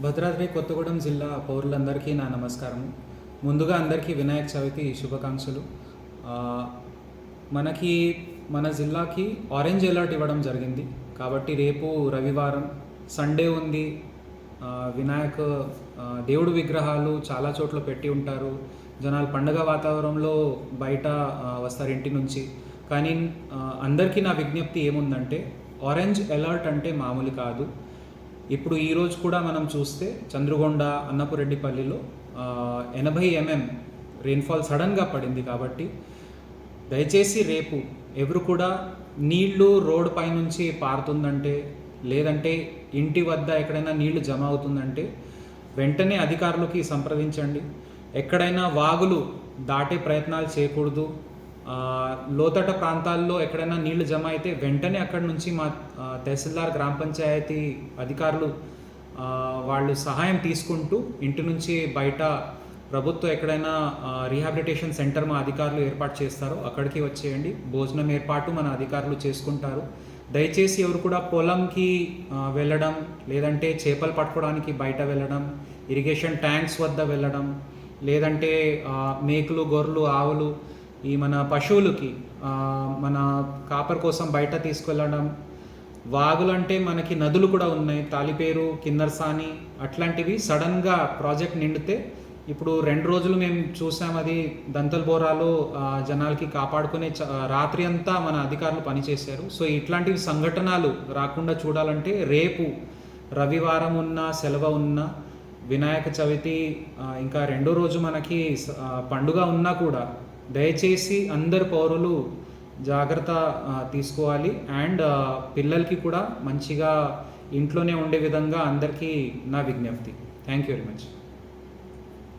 భద్రాద్రి కొత్తగూడెం జిల్లా పౌరులందరికీ నా నమస్కారం. ముందుగా అందరికీ వినాయక చవితి శుభాకాంక్షలు. మనకి మన జిల్లాకి ఆరెంజ్ అలర్ట్ ఇవ్వడం జరిగింది. కాబట్టి రేపు రవివారం సండే ఉంది. వినాయక దేవుడు విగ్రహాలు చాలా చోట్ల పెట్టి ఉంటారు. జనాలు పండగ వాతావరణంలో బయట వస్తారు ఇంటి నుంచి. కానీ అందరికీ నా విజ్ఞప్తి ఏముందంటే ఆరెంజ్ అలర్ట్ అంటే మామూలు కాదు. ఇప్పుడు ఈరోజు కూడా మనం చూస్తే చంద్రగొండ అన్నపురెడ్డిపల్లిలో ఎనభై ఎంఎం రెయిన్ఫాల్ సడన్గా పడింది కాబట్టి దయచేసి రేపు ఎవరు కూడా నీళ్ళు రోడ్ పైనుంచి పారుతుందంటే లేదంటే ఇంటి వద్ద ఎక్కడైనా నీళ్ళు జమ అవుతుందంటే వెంటనే అధికారులకి సంప్రదించండి. ఎక్కడైనా వాగులు దాటే ప్రయత్నాలు చేయకూడదు. లోతట ప్రాంతాల్లో ఎక్కడైనా నీళ్ళు జమ అయితే వెంటనే అక్కడి నుంచి మా తహసీల్దార్ గ్రామ పంచాయతీ అధికారులు వాళ్ళు సహాయం తీసుకుంటూ ఇంటి నుంచి బయట ప్రభుత్వం ఎక్కడైనా రీహాబిలిటేషన్ సెంటర్ మా అధికారులు ఏర్పాటు చేస్తారో అక్కడికి వచ్చేయండి. భోజనం ఏర్పాటు మన అధికారులు చేసుకుంటారు. దయచేసి ఎవరు కూడా పొలంకి వెళ్ళడం లేదంటే చేపలు పట్టుకోవడానికి బయట వెళ్ళడం ఇరిగేషన్ ట్యాంక్స్ వద్ద వెళ్ళడం లేదంటే మేకలు గొర్రెలు ఆవులు ఈ మన పశువులకి మన కాపర్ కోసం బయట తీసుకెళ్ళడం వాగులు అంటే మనకి నదులు కూడా ఉన్నాయి. తాలిపేరు కిన్నర్సాని అట్లాంటివి సడన్గా ప్రాజెక్ట్ నిండితే ఇప్పుడు రెండు రోజులు మేము చూసాం అది దంతల్ బోరాలో జనాలకి కాపాడుకునే చ- రాత్రి అంతా మన అధికారులు పనిచేశారు. సో ఇట్లాంటివి సంఘటనలు రాకుండా చూడాలంటే రేపు రవివారం ఉన్న సెలవు ఉన్న వినాయక చవితి ఇంకా రెండో రోజు మనకి పండుగ ఉన్నా కూడా దయచేసి అందరు పౌరులు జాగ్రత్త తీసుకోవాలి. అండ్ పిల్లలకి కూడా మంచిగా ఇంట్లోనే ఉండే విధంగా అందరికీ నా విజ్ఞప్తి. Thank you very much